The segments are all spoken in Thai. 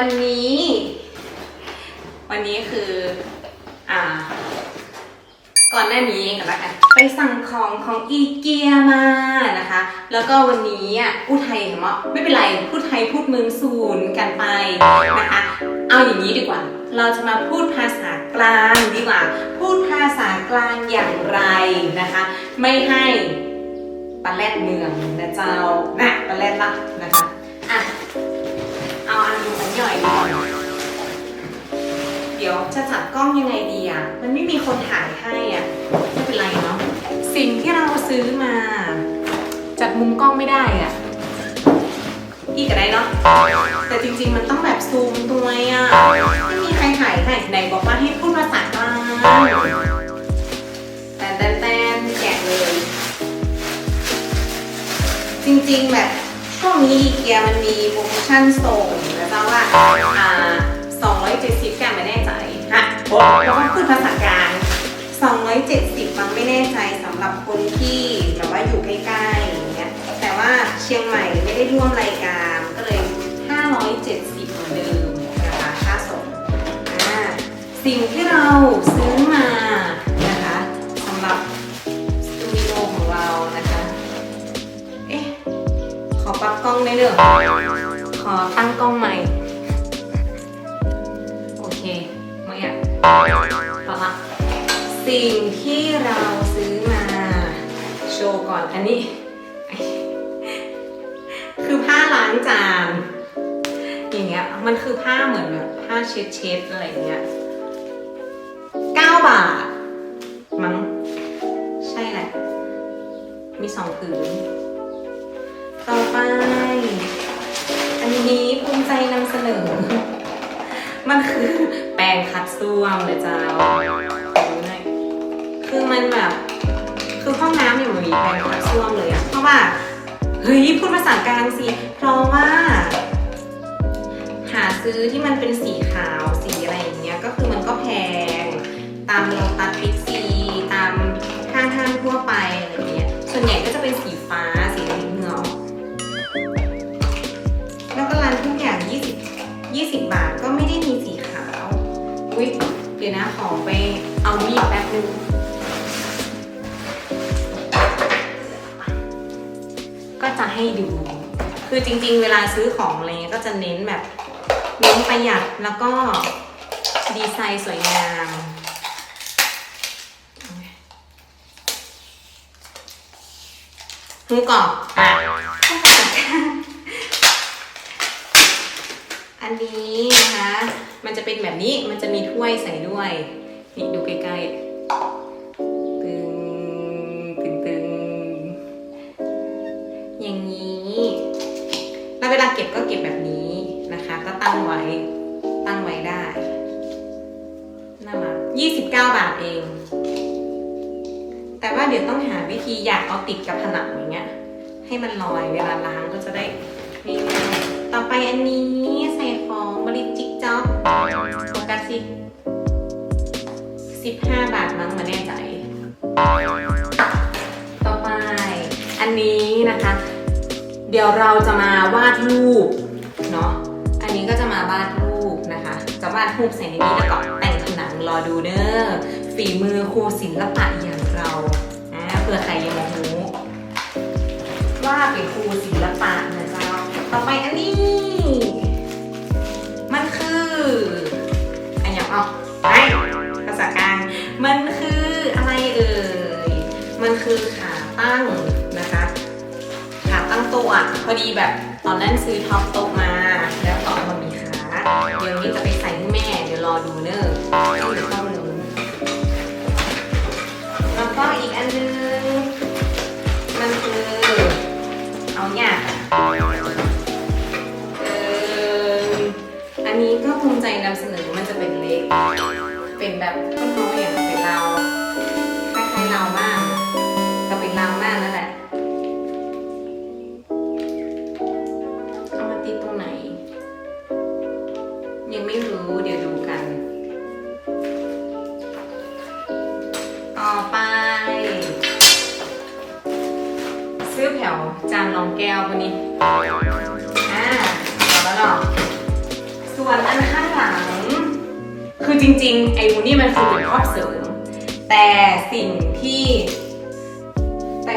วันนี้ วันนี้คืออ่า ก่อนหน้านี้กันละกันไปสั่งของของอีเกียมานะคะ แล้วก็วันนี้อะพูดไทยเห็นไหมไม่เป็นไรพูดไทยพูดมืองศูนย์กันไปนะคะ เอาอย่างนี้ดีกว่า เราจะมาพูดภาษากลางดีกว่า พูดภาษากลางอย่างไรนะคะ ไม่ให้ปลาแรดเมืองนะเจ้านะปลาแรดละนะคะ อาอันนี้อันย่อยดีกว่าเดี๋ยวจะจับกล้องยังไงดีอะ มันไม่มีคนถ่ายให้อะ ไม่เป็นไรเนาะ สิ่งที่เราซื้อมา จัดมุมกล้องไม่ได้อะ อีกอะไรเนาะ แต่จริงๆมันต้องแบบซูมตัวอะไม่มีใครถ่ายให้ไหนบอกว่าให้พูดภาษากลางแต่แต่แต่แกะเลย จริงๆแบบช่วงนี้อีเกียมันมีโปรโมชั่นส่งนะเจ้า ว่าอ่า270กันไม่แน่ใจฮะโอ้แล้วก็พูดภาษากลาง270ฟังไม่แน่ใจสำหรับคนที่แบบว่าอยู่ใกล้ๆอย่างเงี้ยแต่ว่าเชียงใหม่ไม่ได้ร่วมรายการก็เลย 570 เหมือนเดิมนะคะค่าส่งอ่าสิ่งที่เราซื้อมานะคะสำหรับสตูดิโอของเรานะคะ เอ๊ะ ขอปรับกล้องได้เนอะขอตั้งกล้องใหม่ ไม่อะพอละสิ่งที่เราซื้อมา โชว์ก่อนอันนี้ คือผ้าล้างจานอย่างเงี้ยมันคือผ้าเหมือนแบบผ้าเช็ดเช็ดอะไรเงี้ยเก้าบาท มั้งใช่แหละ มีสองผืน ต่อไป อันนี้ภูมิใจนำเสนอ มันคือ งขัดส้วมเลยจ้าคือมันแบบ คือห้องน้ำเนี่มันมีแปรงขัดส้วมเลยอะเพราะว่า เฮ้ย พูดภาษากลางสิ เพราะว่า หาซื้อที่มันเป็นสีขาวสีอะไรอย่างเงี้ย ก็คือมันก็แพง ตามโลตัสบิ๊กซี ตามห้างห้างทั่วไป ริงๆ เวลาซื้อของอะไรเงี้ยก็จะเน้นแบบเน้นประหยัดแล้วก็ดีไซน์สวยงาม หูกรอบอะอันนี้นะคะ มันจะเป็นแบบนี้มันจะมีถ้วยใส่ด้วย นี่ดูใกล้ๆ เก็บก็เก็บแบบนี้นะคะ ก็ตั้งไว้ตั้งไว้ได้น่ารัก29 บาทเอง แต่ว่าเดี๋ยวต้องหาวิธีอยากเอาติดกับผนังอย่างเงี้ย ให้มันลอยเวลาล้างก็จะได้ง่ายต่อไปอันนี้ใส่ของบริจิกจ็อบโฟกัสสิ15 บาทมั้งมาแน่ใจ ต่อไปอันนี้นะคะ เดี๋ยวเราจะมาวาดรูปเนาะ อันนี้ก็จะมาวาดรูปนะคะ จะวาดรูปใส่ในนี้แล้วก็แต่งผนังรอดูเด้อฝีมือครูศิลปะอย่างเราอ่าเผื่อใครยังไม่รู้ว่าเป็นครูศิลปะนะเจ้า ต่อไปอันนี้ มันคืออันอย่างเอาไปภาษากลาง มันคืออะไรเอ่ย มันคือขาตั้ง นะคะขาตั้งต๊ะอะพอดีแบบตอนนั้นซื้อท็อปต๊ะมา แล้วก็เอามามีขาเดี๋ยวนี้จะไปใส่ให้แม่ เดี๋ยวรอดูเนอะเดี๋ยวเข้าเลยแล้วก็อีกอันนึง มันคือเอาเนี่ยอันนี้ก็ภูมิใจนำเสนอมันจะเป็นเล็ก เป็นแบบต้นไม้อะื้อแถวจานรองแก้วคนนี้อ่าแล้วเนาะสวนอันข้างหลัง คือจริงๆ ไอ้วูนี่มันคือเป็นครอบเสริม แต่สิ่งที่ แต่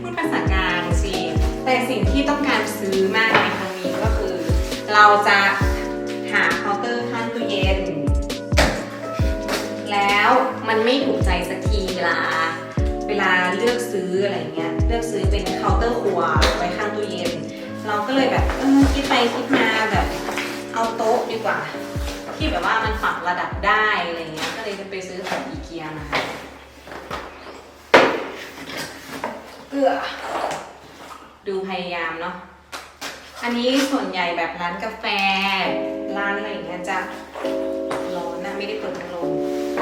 พูดภาษากลางสิแต่สิ่งที่ต้องการซื้อมากในครั้งนี้ก็คือ เราจะหาเคาน์เตอร์ข้างตู้เย็น แล้วมันไม่ถูกใจสักทีเวลาเวลาเลือกซื้ออะไรเงี้ย เลือกซื้อเป็นเคาน์เตอร์ครัวไว้ข้างตู้เย็น เราก็เลยแบบเออคิดไปคิดมาแบบเอาโต๊ะดีกว่า ที่แบบว่ามันปรับระดับได้อะไรเงี้ยก็เลยจะไปซื้อของอีเกียมาเอื้อดูพยายามเนาะอันนี้ส่วนใหญ่แบบร้านกาแฟ ร้านอะไรอย่างเงี้ยจะร้อนนะไม่ได้เปิดพัดลม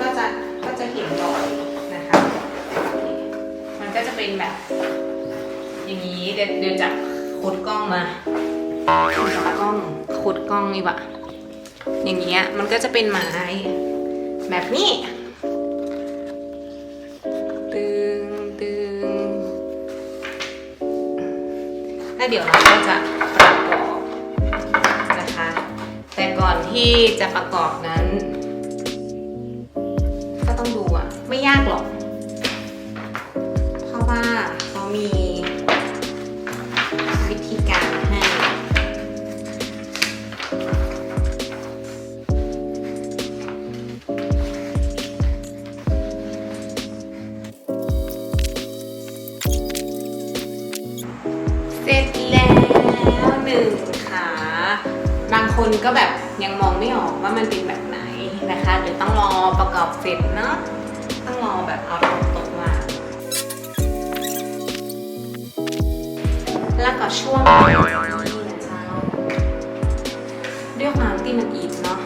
ก็จะก็จะเห็นบ่อยนะคะมัน ก็จะเป็นแบบ อย่างนี้เดี๋ยวเดี๋ยวจะโคดกล้องมาโคดกล้องโคดกล้องนี่วะอย่างเงี้ยมันก็จะเป็นไม้แบบนี้ ตึงตึงแล้วเดี๋ยวเราก็จะประกอบนะคะ แต่ก่อนที่จะประกอบนั้น คนก็แบบยังมองไม่ออกว่ามันเป็นแบบไหนนะคะเดี๋ยวต้องรอประกอบเสร็จเนาะต้องรอแบบเอาตรงตกมาแล้วก็ช่วงนี้นะเจ้าด้วยความที่มันอินเนาะ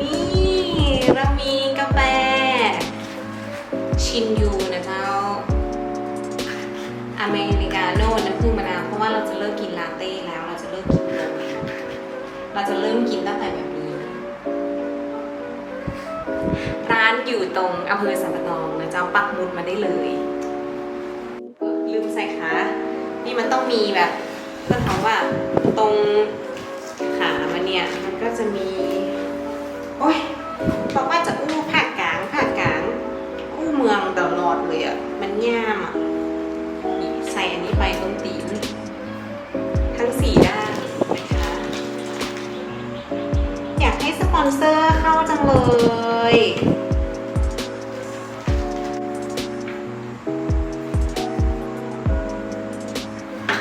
นี่เรามีกาแฟ ชินยูนะเจ้าอเมริกาโน่น้ำผึ้งมะนาวเพราะว่าเราจะเลิกกินลาเต้แล้ว เราจะเริ่มกินตั้งแต่แบบนี้ ร้านอยู่ตรงอำเภอสัมปะตองนะจ้าปักหมุดมาได้เลย ลืมใส่ขานี่มันต้องมีแบบเพื่อนเขาว่าตรงขามันเนี่ยมันก็จะมี โอ้ยบอกว่าจะอู้ภาคกลางภาคกลางอู้เมืองตลอดเลยอะ่ะมันย่ามอะใส่อันนี้ไปตรงตีน อนเซอร์เข้าจังเลย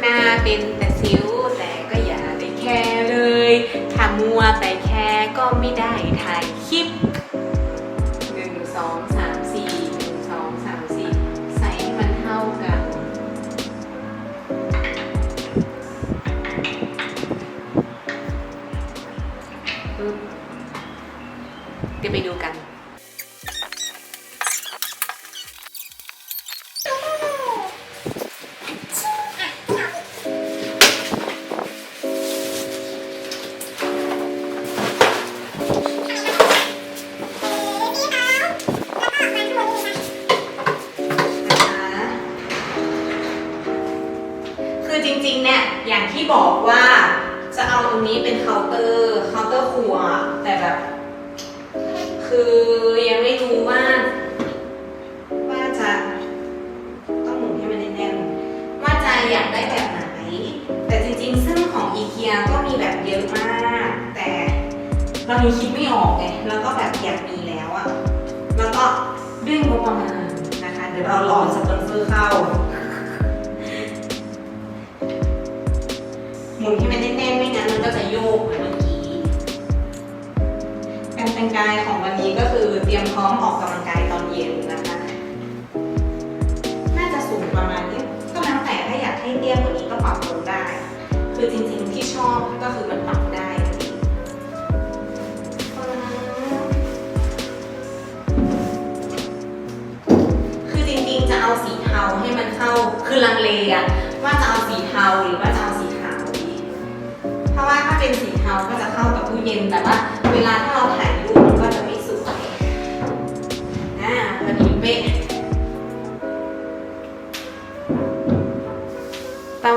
หน้าเป็นแต่สิวแต่ก็อย่าไปแค่เลยถ้ามัวแต่แค่ก็ไม่ได้ไทย คือยังไม่รู้ว่า ว่าจะต้องหมุนให้มันแน่นๆว่าจะอยากได้แบบไหน แต่จริงๆ ซึ่งของอีเกียก็มีแบบเยอะมาก แต่เรายังคิดไม่ออกไงแล้วก็แบบอยากมีแล้วอะแล้วก็ด้วยงบประมาณนะคะ เดี๋ยวเรารอสปอนเซอร์เข้าหมุนให้มันแน่นๆไม่งั้นมันก็จะโยกเหมือ นการแต่งกายของวันนี้ก็คือเตรียมพร้อมออกกำลังกายตอนเย็นนะคะ น่าจะสูงประมาณนี้ก็แล้วแต่ถ้าอยากให้เตี้ยกว่านี้ก็ปรับลงได้ คือจริงๆที่ชอบก็คือมันปรับได้คือจริงๆจะเอาสีเทาให้มันเข้าคือลังเลอะว่าจะเอาสีเทาหรือว่าจะเอาสีขาวดีเพราะว่าถ้าเป็นสีเทาก็จะเข้ากับตู้เย็นแต่ว่า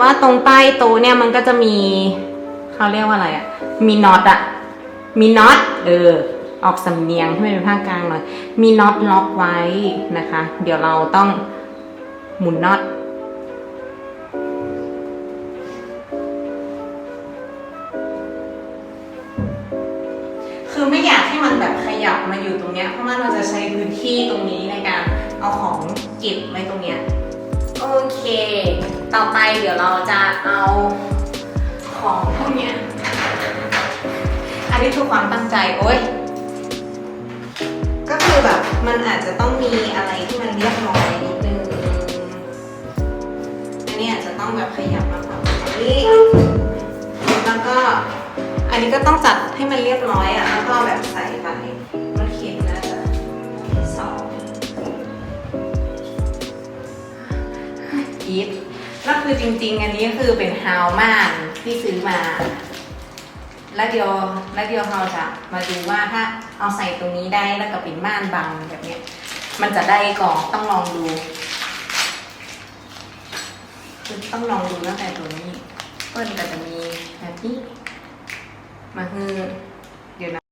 ว่าตรงใต้โต๊ะเนี่ยมันก็จะมีเขาเรียกว่าอะไรอะมีน็อตอะมีน็อตเออออกสำเนียงให้มันเป็นภาคกลางหน่อย มีน็อตล็อกไว้นะคะ เดี๋ยวเราต้องหมุนน็อตคือไม่อยากให้มันแบบขยับมาอยู่ตรงเนี้ยเพราะว่าเราจะใช้พื้นที่ตรงนี้ในการเอาของเก็บไว้ตรงเนี้ยโอเค ต่อไปเดี๋ยวเราจะเอาของพวกนี้อันนี้คือความตั้งใจโอ๊ยก็คือแบบมันอาจจะต้องมีอะไรที่มันเรียบร้อยนิดนึงอันนี้อาจจะต้องแบบขยับมาแบบนี้แล้วก็อันนี้ก็ต้องจัดให้มันเรียบร้อยอะแล้วก็แบบใส่ไปรถเข็นน่าจะสองอีฟ แล้วคือจริงๆ อันนี้คือเป็นฮาวม่านที่ซื้อมา แล้วเดียวแล้วเดียวเราจะมาดูว่าถ้าเอาใส่ตรงนี้ได้แล้วก็เป็นม่านบังแบบเนี้ย มันจะได้ก่อนต้องลองดูคือต้องลองดูตั้งแต่ตัวนี้ เปิ้ลก็จะมีแบบนี้ มาคือ